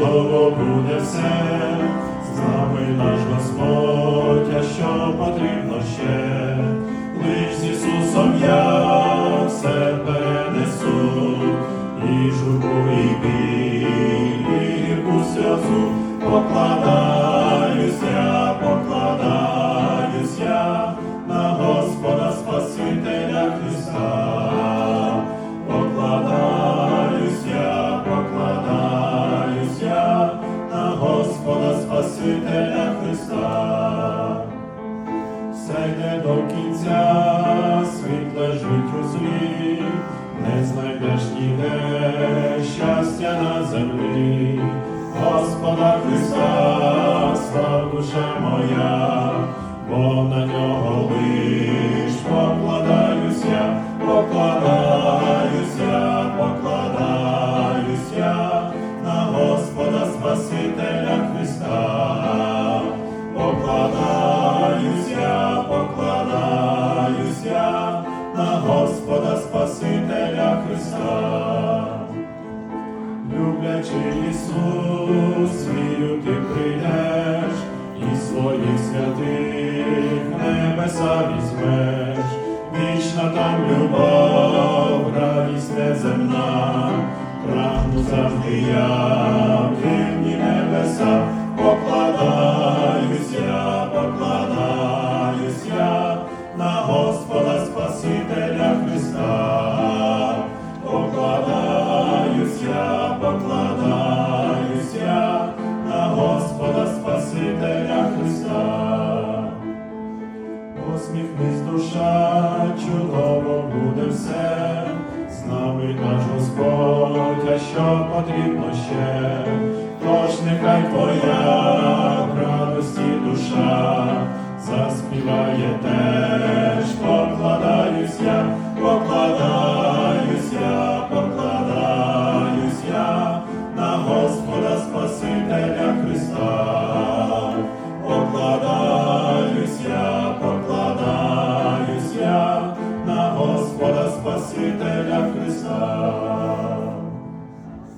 чудово буде все, з нами наш Господь, а що потрібно ще, лиш з Ісусом я все перенесу, і журбу, і біль, і гірку сльозу покладаю. Спасителя Христа, все йде до кінця, світ лежить у злі, не знайдеш ніде щастя на землі, Господа Христа, слава душа моя, бо на нього лиш. Христа. Люблячий Ісус, ти прийдеш і своїх святих небеса візьмеш, вічна там любов, радість неземна, прагну завжди я, в рівні небеса, все, з нами наш Господь, а що потрібно ще, тож нехай твоя радості душа заспіває покладаюсь Господа Спасителя Христа.